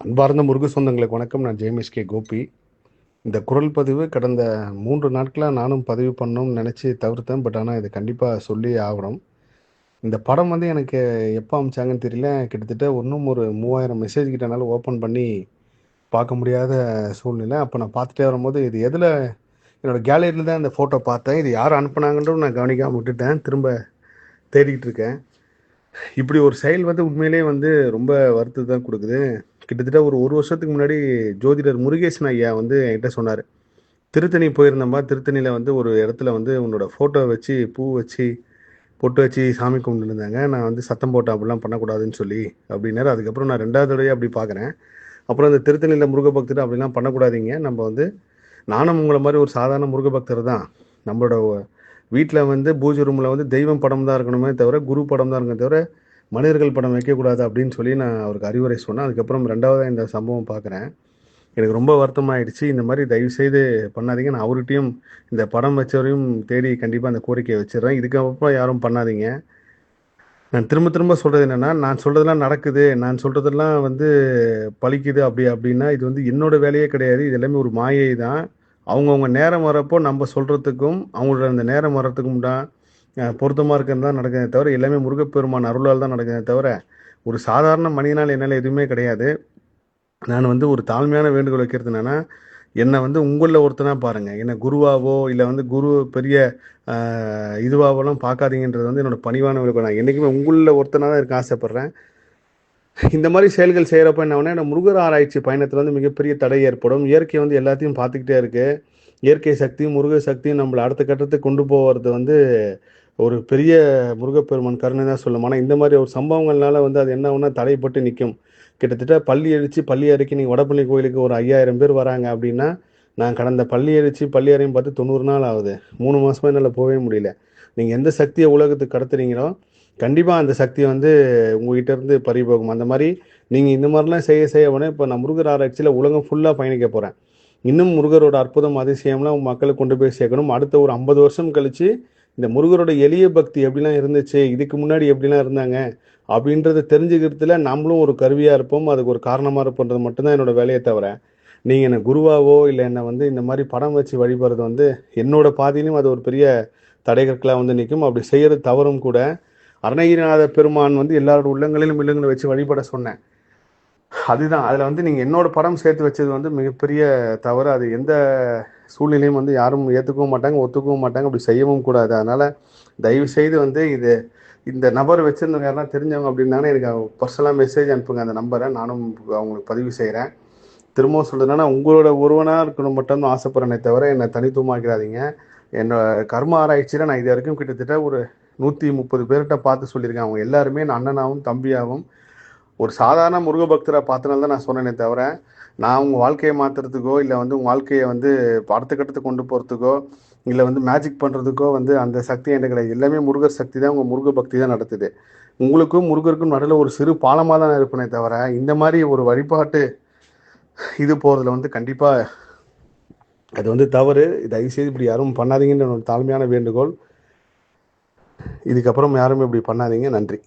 அன்பார்ந்த முருகு சொந்தங்களுக்கு வணக்கம். நான் ஜேமிஸ் கே. கோபி. இந்த குரல் பதிவு கடந்த மூன்று நாட்களாக நானும் பதிவு பண்ணணும்னு நினச்சி தவிர்த்தேன். பட் ஆனால் இது கண்டிப்பாக சொல்லி ஆகணும். இந்த படம் வந்து எனக்கு எப்போ அமிச்சாங்கன்னு தெரியல. கிட்டத்தட்ட ஒன்றும் ஒரு மூவாயிரம் மெசேஜ் கிட்டனால ஓப்பன் பண்ணி பார்க்க முடியாத சூழ்நிலை. அப்போ நான் பார்த்துட்டே வரும்போது இது எதில் என்னோட கேலரியில் தான் இந்த ஃபோட்டோ பார்த்தேன். இது யார் அனுப்புனாங்கன்றும் நான் கவனிக்காமல் விட்டுட்டேன். திரும்ப தேடிக்கிட்டு இருக்கேன். இப்படி ஒரு செயல் வந்து உண்மையிலேயே வந்து ரொம்ப வருத்தம் தான் கொடுக்குது. கிட்டத்தட்ட ஒரு ஒரு வருஷத்துக்கு முன்னாடி ஜோதிடர் முருகேசன் ஐயா வந்து என்கிட்ட சொன்னார். திருத்தணி போயிருந்தோம்பா திருத்தணியில் வந்து ஒரு இடத்துல வந்து உன்னோட ஃபோட்டோ வச்சு பூ வச்சு பொட்டு வச்சு சாமி கும்பிட்டு இருந்தாங்க. நான் வந்து சத்தம் போட்டு அப்படிலாம் பண்ணக்கூடாதுன்னு சொல்லி அப்படின்னாரு. அதுக்கப்புறம் நான் ரெண்டாவது தடவை அப்படி பார்க்குறேன் அப்புறம் அந்த திருத்தணியில் முருக பக்தர் அப்படிலாம் பண்ணக்கூடாதீங்க. நம்ம வந்து நானும் உங்களை மாதிரி ஒரு சாதாரண முருக பக்தர் தான். நம்மளோட வீட்டில் வந்து பூஜை ரூமில் வந்து தெய்வம் படம் தான் இருக்கணுமே தவிர குரு படம் தான் இருக்கணும் தவிர மனிதர்கள் படம் வைக்கக்கூடாது அப்படின்னு சொல்லி நான் அவருக்கு அறிவுரை சொன்னேன். அதுக்கப்புறம் ரெண்டாவதாக இந்த சம்பவம் பார்க்குறேன். எனக்கு ரொம்ப வருத்தமாயிடுச்சு. இந்த மாதிரி தயவு செய்து பண்ணாதீங்க. நான் அவர்கிட்டையும் இந்த படம் வச்சவரையும் தேடி கண்டிப்பாக அந்த கோரிக்கையை வச்சிடுறேன். இதுக்கப்புறம் யாரும் பண்ணாதீங்க. நான் திரும்ப திரும்ப சொல்கிறது என்னென்னா நான் சொல்கிறதெல்லாம் நடக்குது. நான் சொல்கிறதெல்லாம் வந்து பழிக்குது அப்படி அப்படின்னா இது வந்து என்னோட வேலையே கிடையாது. இது எல்லாமே ஒரு மாயை தான் அவங்கவுங்க நேரம் வரப்போ நம்ம சொல்கிறதுக்கும் அவங்களோட அந்த நேரம் வர்றதுக்கும் தான் பொருத்தமாக இருக்கிறது தான் நடக்குதே தவிர எல்லாமே முருகப்பெருமான் அருளால் தான் நடக்குதே தவிர ஒரு சாதாரண மனிதனால் என்னால் எதுவுமே கிடையாது. நான் வந்து ஒரு தாழ்மையான வேண்டுகோள் வைக்கிறது என்னென்னா என்னை வந்து உங்களில் ஒருத்தனாக பாருங்கள் என்னை குருவாவோ இல்லை வந்து குரு பெரிய இதுவாகலாம் பார்க்காதீங்கன்றது வந்து என்னோட பணிவான வேண்டுகோள். நான் என்றைக்குமே உங்களில் ஒருத்தனாக தான் இருக்க ஆசைப்பட்றேன். இந்த மாதிரி செயல்கள் செய்கிறப்ப என்ன ஒன்று முருகர் ஆராய்ச்சி பயணத்தில் வந்து மிகப்பெரிய தடை ஏற்படும். இயற்கை வந்து எல்லாத்தையும் பார்த்துக்கிட்டே இருக்குது இயற்கை சக்தியும் முருக சக்தியும் நம்மளை அடுத்த கட்டத்துக்கு கொண்டு போகிறது வந்து ஒரு பெரிய முருகப்பெருமான் கருணை தான் சொல்லும். ஆனால் இந்த மாதிரி ஒரு சம்பவங்கள்னால வந்து அது என்ன ஒன்றா தடைப்பட்டு நிற்கும் கிட்டத்தட்ட பள்ளி அடித்து பள்ளி அறைக்கு நீங்கள் வடப்பள்ளி கோயிலுக்கு ஒரு ஐயாயிரம் பேர் வராங்க அப்படின்னா நான் கடந்த பள்ளி அடித்து பள்ளி அறையும் பார்த்து தொண்ணூறு நாள் ஆகுது. மூணு மாதமாக என்னால் போகவே முடியல. நீங்கள் எந்த சக்தியை உலகத்துக்கு கடத்துறீங்களோ கண்டிப்பாக அந்த சக்தி வந்து உங்ககிட்ட இருந்து பறிபோகும். அந்த மாதிரி நீங்கள் இந்த மாதிரிலாம் செய்ய செய்ய உடனே இப்போ நான் முருகர் ஆராய்ச்சியில் உலகம் ஃபுல்லாக பயணிக்க போகிறேன் இன்னும் முருகரோட அற்புதம் அதிசயம்லாம் மக்களுக்கு கொண்டு போய் சேர்க்கணும். அடுத்த ஒரு ஐம்பது வருஷம் கழித்து இந்த முருகரோட எளிய பக்தி எப்படிலாம் இருந்துச்சு இதுக்கு முன்னாடி எப்படிலாம் இருந்தாங்க அப்படின்றத தெரிஞ்சுக்கிறதுல நம்மளும் ஒரு கருவியாக இருப்போம். அதுக்கு ஒரு காரணமாக இருப்போன்றது மட்டும்தான் என்னோட வேலையை தவிர நீங்கள் என்னை குருவாவோ இல்லை என்னை வந்து இந்த மாதிரி படம் வச்சு வழிபடுறது வந்து என்னோட பாதையிலும் அது ஒரு பெரிய தடைகற்களாக வந்து நிற்கும். அப்படி செய்கிறது தவறும் கூட. அருணகிரிநாத பெருமான் வந்து எல்லாரோட உள்ளங்களிலும் இல்லங்களை வச்சு வழிபட சொன்னேன். அதுதான். அதில் வந்து நீங்கள் என்னோட படம் சேர்த்து வச்சது வந்து மிகப்பெரிய தவறு. அது எந்த சூழ்நிலையும் வந்து யாரும் ஏற்றுக்கவும் மாட்டாங்க ஒத்துக்கவும் மாட்டாங்க. அப்படி செய்யவும் கூடாது. அதனால் தயவு செய்து வந்து இது இந்த நபர் வச்சுருந்தவங்க யாரெல்லாம் தெரிஞ்சவங்க அப்படின்னாங்க எனக்கு பர்சனலாக மெசேஜ் அனுப்புங்க. அந்த நம்பரை நானும் அவங்களுக்கு பதிவு செய்கிறேன் திரும்பவும் சொல்கிறதுனா உங்களோட ஒருவனாக இருக்கணும் மட்டும் ஆசைப்படுறேனே தவிர என்னை தனித்துவமாக்கிறாதீங்க என்னோட கர்ம ஆராய்ச்சியில் நான் இது வரைக்கும் கிட்டத்தட்ட ஒரு நூற்றி முப்பது பேர்கிட்ட பார்த்து சொல்லியிருக்கேன். அவங்க எல்லாருமே நான் அண்ணனாகவும் தம்பியாகவும் ஒரு சாதாரண முருக பக்தரை பார்த்தனால தான் நான் சொன்னேனே தவிர நான் உங்கள் வாழ்க்கையை மாற்றுறதுக்கோ இல்லை வந்து உங்கள் வாழ்க்கையை வந்து அடுத்த கட்டத்துக்கு கொண்டு போகிறதுக்கோ இல்லை வந்து மேஜிக் பண்ணுறதுக்கோ வந்து அந்த சக்தி என்கிட்ட கிடையாது. எல்லாமே முருகர் சக்தி தான் உங்கள் முருக பக்தி தான் நடத்துது. உங்களுக்கும் முருகருக்கும் நடுவில் ஒரு சிறு பாலமாக தான் இருப்பேனே தவிர இந்த மாதிரி ஒரு வழிபாட்டு இது போகிறதுல வந்து கண்டிப்பாக அது வந்து தவறு. தயவுசெய்து இப்படி யாரும் பண்ணாதீங்கன்ற ஒரு தாழ்மையான வேண்டுகோள். இதுக்கப்புறம் யாரும் இப்படி பண்ணாதீங்க. நன்றி.